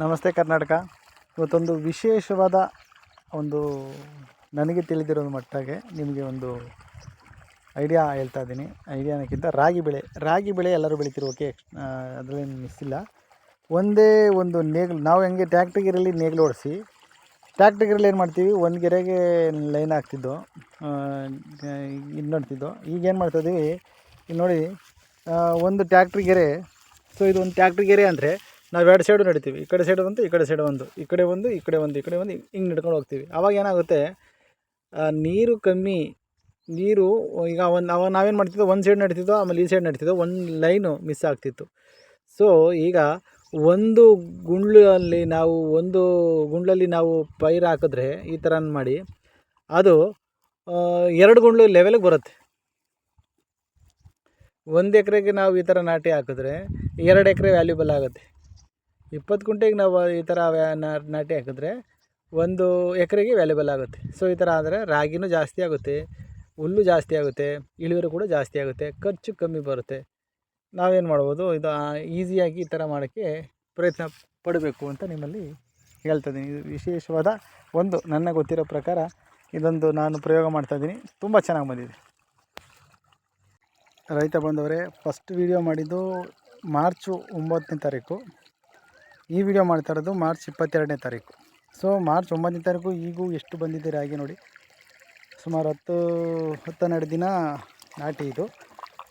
ನಮಸ್ತೆ ಕರ್ನಾಟಕ. ಇವತ್ತೊಂದು ವಿಶೇಷವಾದ ಒಂದು ನನಗೆ ತಿಳಿದಿರೋ ಮಟ್ಟಿಗೆ ನಿಮಗೆ ಒಂದು ಐಡಿಯಾ ಹೇಳ್ತಾ ಇದ್ದೀನಿ. ಐಡಿಯಾ ಅನ್ನೋಕ್ಕಿಂತ ರಾಗಿ ಬೆಳೆ. ರಾಗಿ ಬೆಳೆ ಎಲ್ಲರೂ ಬೆಳಿತೀರಿ ಓಕೆ ಅದರಲ್ಲಿ ಮಿಸ್ ಇಲ್ಲ. ಒಂದೇ ಒಂದು ನೇಗ್ಲು, ನಾವು ಹೆಂಗೆ ಟ್ಯಾಕ್ಟ್ರಿ ನೇಗ್ಲು ಓಡಿಸಿ ಟ್ಯಾಕ್ಟ್ರಿ ಗಿರಲ್ಲಿ ಏನು ಮಾಡ್ತೀವಿ, ಒಂದು ಗೆರೆಗೆ ಲೈನ್ ಹಾಕ್ತಿದ್ದು ಇದು ನೋಡ್ತಿದ್ದೋ. ಈಗ ಏನು ಮಾಡ್ತಾಯಿದ್ದೀವಿ ಇಲ್ಲಿ ನೋಡಿ ಒಂದು ಟ್ಯಾಕ್ಟ್ರಿ ಗೆರೆ. ಸೊ ಇದು ಒಂದು ಟ್ಯಾಕ್ಟ್ರಿ ಗೆರೆ ಅಂದರೆ ನಾವು ಎರಡು ಸೈಡು ನಡಿತೀವಿ. ಈ ಕಡೆ ಸೈಡ್ ಒಂದು, ಈ ಕಡೆ ಸೈಡ್ ಒಂದು. ಈ ಕಡೆ ಒಂದು, ಈ ಕಡೆ ಒಂದು, ಈ ಕಡೆ ಒಂದು, ಹಿಂಗೆ ನಡ್ಕೊಂಡು ಹೋಗ್ತೀವಿ. ಅವಾಗ ಏನಾಗುತ್ತೆ ನೀರು ಕಮ್ಮಿ, ನೀರು, ಈಗ ಒಂದು ಅವಾಗ ನಾವೇನು ಮಾಡ್ತಿದ್ದೋ ಒಂದು ಸೈಡ್ ನಡೀತಿದ್ದೋ ಆಮೇಲೆ ಈ ಸೈಡ್ ನಡೀತಿದ್ದೋ ಒಂದು ಲೈನು ಮಿಸ್ ಆಗ್ತಿತ್ತು. ಸೊ ಈಗ ಒಂದು ಗುಂಡ್ಲಲ್ಲಿ ನಾವು, ಒಂದು ಗುಂಡ್ಲಲ್ಲಿ ನಾವು ಪೈರು ಹಾಕಿದ್ರೆ ಈ ಥರ ಮಾಡಿ, ಅದು ಎರಡು ಗುಂಡ್ಲು ಲೆವೆಲ್ಗೆ ಬರುತ್ತೆ. ಒಂದು ಎಕರೆಗೆ ನಾವು ಈ ಥರ ನಾಟಿ ಹಾಕಿದ್ರೆ ಎರಡು ಎಕರೆ ವ್ಯಾಲ್ಯೂಬಲ್ ಆಗುತ್ತೆ. ಇಪ್ಪತ್ತು ಗುಂಟೆಗೆ ನಾವು ಈ ಥರ ನಾಟಿ ಹಾಕಿದ್ರೆ ಒಂದು ಎಕರೆಗೆ ವ್ಯಾಲ್ಯೂಬಲ್ ಆಗುತ್ತೆ. ಸೊ ಈ ಥರ ಆದರೆ ರಾಗಿನೂ ಜಾಸ್ತಿ ಆಗುತ್ತೆ, ಹುಲ್ಲು ಜಾಸ್ತಿ ಆಗುತ್ತೆ, ಇಳುವರಿ ಕೂಡ ಜಾಸ್ತಿ ಆಗುತ್ತೆ, ಖರ್ಚು ಕಮ್ಮಿ ಬರುತ್ತೆ. ನಾವೇನು ಮಾಡ್ಬೋದು, ಇದು ಈಸಿಯಾಗಿ ಈ ಥರ ಮಾಡೋಕ್ಕೆ ಪ್ರಯತ್ನ ಪಡಬೇಕು ಅಂತ ನಿಮ್ಮಲ್ಲಿ ಹೇಳ್ತಾ ಇದ್ದೀನಿ. ಇದು ವಿಶೇಷವಾದ ಒಂದು ನನ್ನ ಗೊತ್ತಿರೋ ಪ್ರಕಾರ ಇದೊಂದು ನಾನು ಪ್ರಯೋಗ ಮಾಡ್ತಾಯಿದ್ದೀನಿ ತುಂಬ ಚೆನ್ನಾಗಿ ಬಂದಿದೆ. ರೈತ ಬಂದವರೇ ಫಸ್ಟ್ ವಿಡಿಯೋ ಮಾಡಿದ್ದು ಮಾರ್ಚು ಒಂಬತ್ತನೇ ತಾರೀಕು. ಈ ವಿಡಿಯೋ ಮಾಡ್ತಾ ಇರೋದು ಮಾರ್ಚ್ ಇಪ್ಪತ್ತೆರಡನೇ ತಾರೀಕು. ಸೊ ಮಾರ್ಚ್ ಒಂಬತ್ತನೇ ತಾರೀಕು ಈಗೂ ಎಷ್ಟು ಬಂದಿದೆ ಹಾಗೆ ನೋಡಿ. ಸುಮಾರು ಹತ್ತು, ಹತ್ತೆರಡು ದಿನ ನಾಟಿ ಇದು.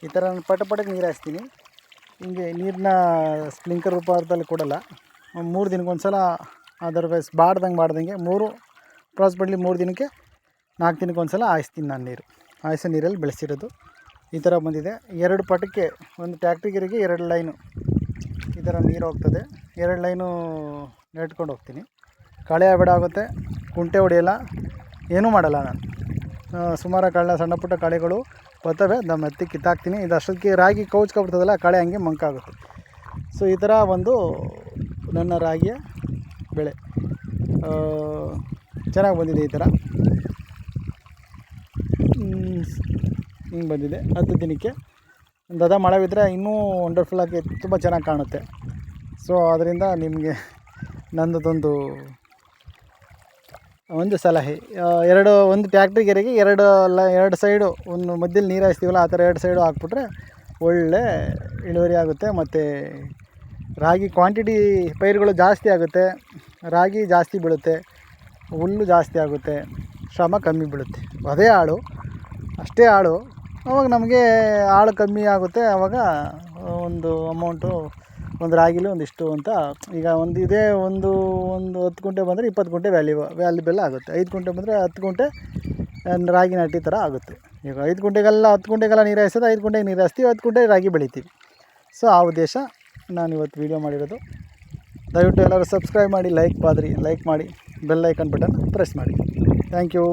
ಈ ಥರ ನಾನು ಪಟ ಪಟಕ್ಕೆ ನೀರು ಹಾಯಿಸ್ತೀನಿ. ಹಿಂಗೆ ನೀರನ್ನ ಸ್ಪ್ಲಿಂಕರ್ ರೂಪದಲ್ಲಿ ಕೊಡಲ್ಲ. ಮೂರು ದಿನಕ್ಕೊಂದು ಸಲ ಅದರ್ವೈಸ್ ಬಾಡ್ದಂಗೆ ಬಾಡ್ದಂಗೆ ಮೂರು ಕ್ರಾಸ್ ಬಡ್ಲಿ ಮೂರು ದಿನಕ್ಕೆ ನಾಲ್ಕು ದಿನಕ್ಕೆ ಒಂದು ಸಲ ಹಾಯಿಸ್ತೀನಿ ನಾನು ನೀರು. ಹಾಯಿಸೋ ನೀರಲ್ಲಿ ಬೆಳೆಸಿರೋದು. ಈ ಥರ ಬಂದಿದೆ. ಎರಡು ಪಟಕ್ಕೆ, ಒಂದು ಟ್ಯಾಕ್ಟ್ರಿಗರಿಗೆ ಎರಡು ಲೈನು ಈ ಥರ ನೀರು ಹೋಗ್ತದೆ. ಎರಡು ಲೈನು ನೆಟ್ಕೊಂಡು ಹೋಗ್ತೀನಿ. ಕಳೆ ಬೇಡ ಆಗುತ್ತೆ, ಕುಂಟೆ ಹೊಡೆಯಲ್ಲ, ಏನೂ ಮಾಡಲ್ಲ ನಾನು. ಸುಮಾರು ಕಳೆ ಸಣ್ಣ ಪುಟ್ಟ ಕಳೆಗಳು ಬರ್ತವೆ ನಮ್ಮ ಹತ್ತಿ ಕಿತ್ತಾಕ್ತೀನಿ. ಇದು ಅಷ್ಟೊತ್ತಿಗೆ ರಾಗಿ ಕೌಚ್ಕೊಬಿಡ್ತದಲ್ಲ ಕಳೆ ಹಂಗೆ ಮಂಕಾಗುತ್ತೆ ಸೊ ಈ ಥರ ಒಂದು ನನ್ನ ರಾಗಿಯ ಬೆಳೆ. ಚೆನ್ನಾಗಿ ಬಂದಿದೆ ಈ ಥರ. ಹಿಂಗೆ ಬಂದಿದೆ. ಹತ್ತು ದಿನಕ್ಕೆ. ಒಂದು ಅದ ಮಳೆ ಬಿದ್ದರೆ ಇನ್ನೂ ವಂಡರ್ಫುಲ್ಲಾಗಿ ತುಂಬ ಚೆನ್ನಾಗಿ ಕಾಣುತ್ತೆ. ಸೊ ಅದರಿಂದ ನಿಮಗೆ ನಂದದೊಂದು ಒಂದು ಸಲಹೆ. ಎರಡು, ಒಂದು ಟ್ಯಾಕ್ಟ್ರಿ ಗೆರೆಗೆ ಎರಡು ಲ, ಎರಡು ಸೈಡು ಒಂದು ಮಧ್ಯದಲ್ಲಿ ನೀರು ಹಾಯಿಸ್ತೀವಲ್ಲ, ಆ ಥರ ಎರಡು ಸೈಡು ಹಾಕ್ಬಿಟ್ರೆ ಒಳ್ಳೆ ಇಳುವರಿ ಆಗುತ್ತೆ. ಮತ್ತು ರಾಗಿ ಕ್ವಾಂಟಿಟಿ ಪೈರುಗಳು ಜಾಸ್ತಿ ಆಗುತ್ತೆ. ರಾಗಿ ಜಾಸ್ತಿ ಬೀಳುತ್ತೆ. ಹುಲ್ಲು ಜಾಸ್ತಿ ಆಗುತ್ತೆ. ಶ್ರಮ ಕಮ್ಮಿ ಬೀಳುತ್ತೆ. ಅದೇ ಆಳು ಅಷ್ಟೇ ಆಳು ಅವಾಗ ನಮಗೆ ಆಳು ಕಮ್ಮಿ ಆಗುತ್ತೆ. ಆವಾಗ ಒಂದು ಅಮೌಂಟು ಒಂದು ರಾಗಿಲಿ ಒಂದಿಷ್ಟು ಅಂತ. ಈಗ ಒಂದು ಇದೇ ಒಂದು ಒಂದು ಹತ್ತು ಗುಂಟೆ ಬಂದರೆ ಇಪ್ಪತ್ತು ಗುಂಟೆ ವ್ಯಾಲ್ಯೂ ವ್ಯಾಲ್ಯೂಬಲ್ ಆಗುತ್ತೆ. ಐದು ಗುಂಟೆ ಬಂದರೆ ಹತ್ತು ಗುಂಟೆ ರಾಗಿ ನಾಟಿ ಥರ ಆಗುತ್ತೆ. ಈಗ ಐದು ಗುಂಟೆಗೆಲ್ಲ, ಹತ್ತು ಗುಂಟೆಗೆಲ್ಲ ನೀರು ಹಾಯಿಸೋದು, ಐದು ಗುಂಟೆಗೆ ನೀರು ಹಾಯಿಸ್ತೀವಿ, ಹತ್ತು ಗುಂಟೆ ರಾಗಿ ಬೆಳಿತೀವಿ. ಸೊ ಆ ಉದ್ದೇಶ ನಾನು ಇವತ್ತು ವೀಡಿಯೋ ಮಾಡಿರೋದು. ದಯವಿಟ್ಟು ಎಲ್ಲರೂ ಸಬ್ಸ್ಕ್ರೈಬ್ ಮಾಡಿ ಲೈಕ್ ಪಾದ್ರಿ ಲೈಕ್ ಮಾಡಿ ಬೆಲ್ ಐಕನ್ ಬಟನ್ ಪ್ರೆಸ್ ಮಾಡಿ. Thank you